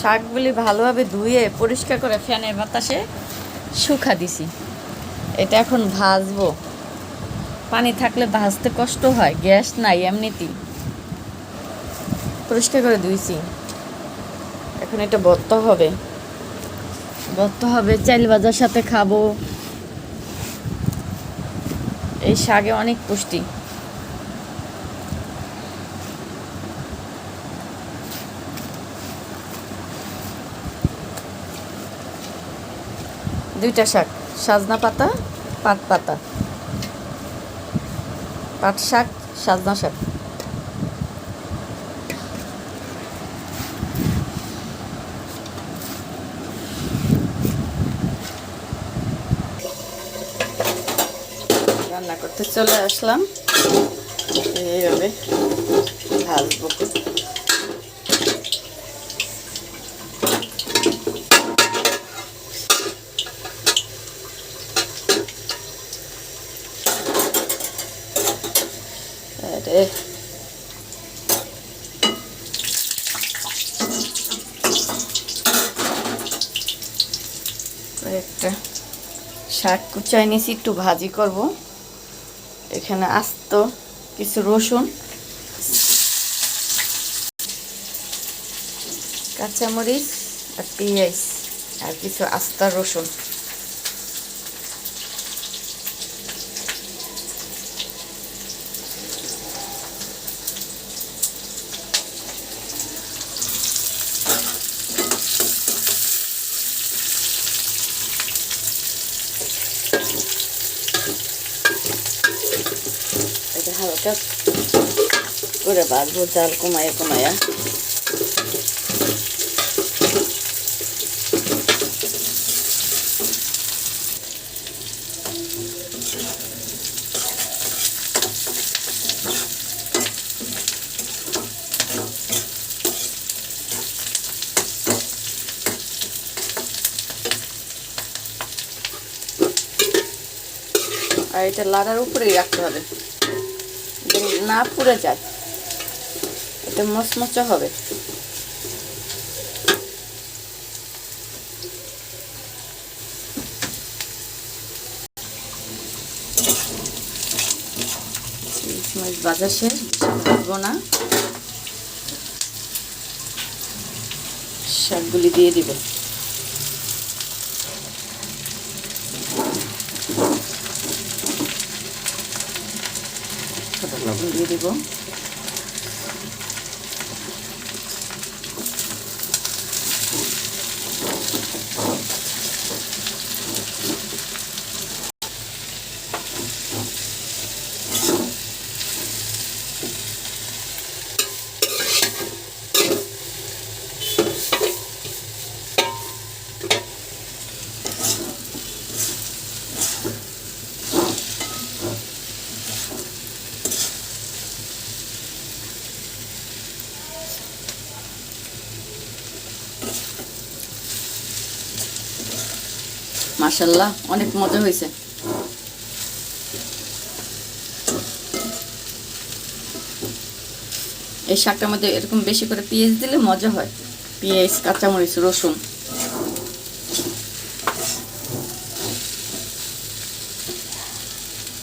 শাকগুলি ভালোভাবে ধুয়ে পরিষ্কার করে ফ্যানের বাতাসে শুকা দিছি। এটা এখন ভাজবো। পানি থাকলে ভাজতে কষ্ট হয়, গ্যাস নাই এমনিতেই। পরিষ্কার করে ধুইছি। এখন এটা ভর্তা হবে। ভর্তা হবে, চাইল ভাজার সাথে খাব। এই শাকে অনেক পুষ্টি। দুইটা শাক, সাজনা পাতা, পাট পাতা। পাট শাক, সাজনা শাক। রান্না করতে চলে আসলাম। এইভাবে ভাজবো। আরে কয়েকটা শাক কুচাই নিয়েছি, একটু ভাজি করব। এখানে আস্ত কিছু রসুন, কাঁচামরিচ আর পেঁয়াজ আর কিছু আস্তা রসুন। হালকা করে বাঁধবো জাল কমায়া কমায়া। আর এটা লাড়ার উপরেই রাখতে হবে। যেন না পুড়ে যায় এটা মচমচা হবে। মাছ বাজার শেষ ভাজবো না। শাকগুলি দিয়ে দিব। দিয়ে দিব। মাশাল্লাহ অনেক মজা হয়েছে। এই শাকটার মধ্যে এরকম বেশি করে পেঁয়াজ দিলে মজা হয়। পেঁয়াজ, কাঁচামরিচ, রসুন।